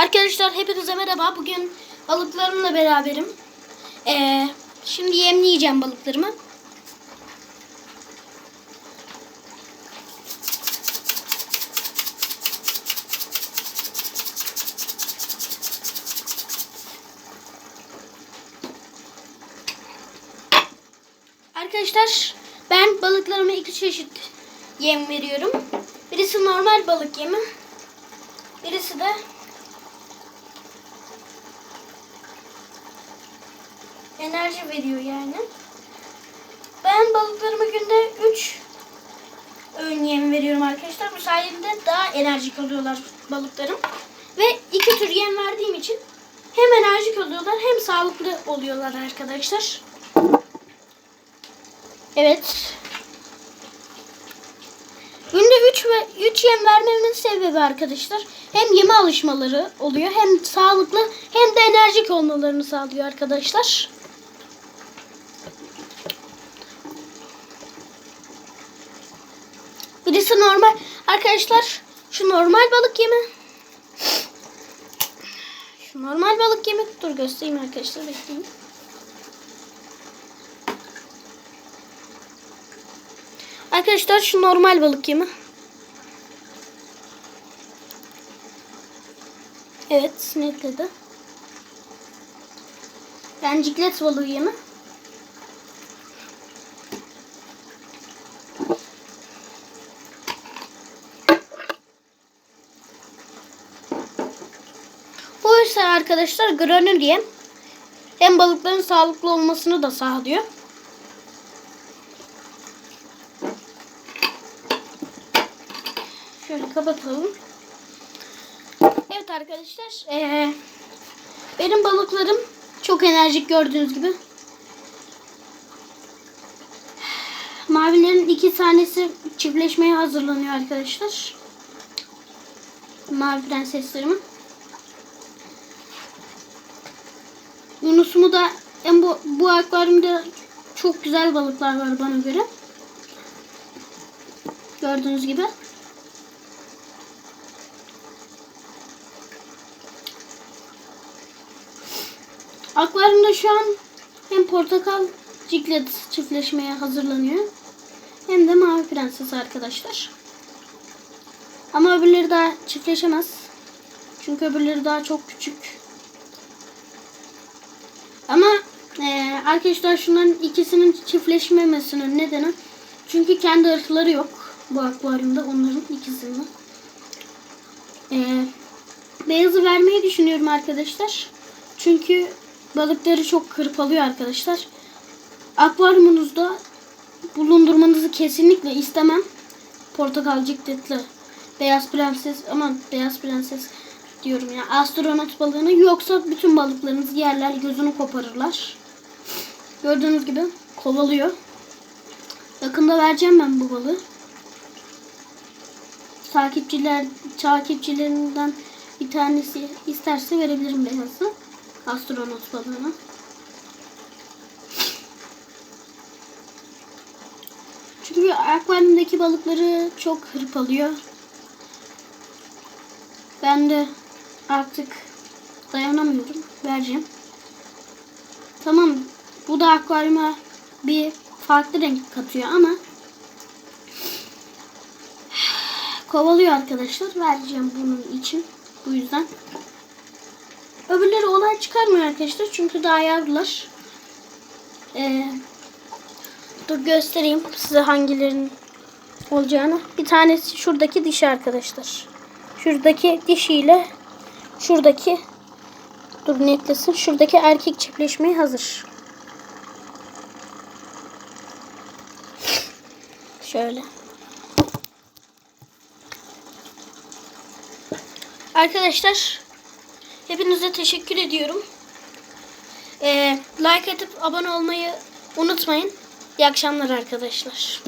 Arkadaşlar hepinize merhaba. Bugün balıklarımla beraberim. Ee, şimdi yemleyeceğim balıklarımı. Arkadaşlar ben balıklarıma iki çeşit yem veriyorum. Birisi normal balık yemi. Birisi de enerji veriyor yani. Ben balıklarıma günde 3 öğün yem veriyorum arkadaşlar. Bu sayede daha enerjik oluyorlar balıklarım. Ve iki tür yem verdiğim için hem enerjik oluyorlar hem sağlıklı oluyorlar arkadaşlar. Evet. Günde 3 ve 3 yem vermemin sebebi arkadaşlar hem yeme alışmaları oluyor hem sağlıklı hem de enerjik olmalarını sağlıyor arkadaşlar. Birisi normal arkadaşlar şu normal balık yemi. Şu normal balık yemi dur göstereyim arkadaşlar bekleyin. Arkadaşlar şu normal balık yemi. Evet netledi. Ben ciklet balığı yemi. Bu ise arkadaşlar granül yem. Hem balıkların sağlıklı olmasını da sağlıyor. Şöyle kapatalım. Evet arkadaşlar. eee, benim balıklarım çok enerjik gördüğünüz gibi. Mavilerin iki tanesi çiftleşmeye hazırlanıyor arkadaşlar. Mavi prenseslerimin. Yunus'umu da en bu, bu akvaryumda çok güzel balıklar var bana göre. Gördüğünüz gibi. Akvaryumda şu an hem portakal ciklet çiftleşmeye hazırlanıyor. Hem de mavi prenses arkadaşlar. Ama öbürleri daha çiftleşemez. Çünkü öbürleri daha çok küçük. Ama eee, arkadaşlar şunların ikisinin çiftleşmemesinin nedeni çünkü kendi ırkları yok bu akvaryumda onların ikisinin. Eee beyazı vermeyi düşünüyorum arkadaşlar. Çünkü balıkları çok hırpalıyor arkadaşlar. Akvaryumunuzda bulundurmanızı kesinlikle istemem. Portakal cikletli beyaz prenses aman beyaz prenses diyorum ya astronot balığını yoksa bütün balıklarınızı yerler gözünü koparırlar. Gördüğünüz gibi kovalıyor. Yakında vereceğim ben bu balığı. Takipçiler takipçilerinden bir tanesi isterse verebilirim beyazı. Astronot balığını. Çünkü akvaryumdaki balıkları çok hırpalıyor. Ben de artık dayanamıyorum. Vereceğim. Tamam. Bu da akvaryuma bir farklı renk katıyor ama kovalıyor arkadaşlar. Vereceğim bunun için. Bu yüzden. Öbürleri olay çıkarmıyor arkadaşlar. Çünkü daha yavrular. Ee, dur göstereyim size hangilerinin olacağını. Bir tanesi şuradaki dişi arkadaşlar. Şuradaki dişiyle şuradaki dur netlesin. Şuradaki erkek çiftleşmeye hazır. Şöyle. Arkadaşlar hepinize teşekkür ediyorum. Ee, like atıp abone olmayı unutmayın. İyi akşamlar arkadaşlar.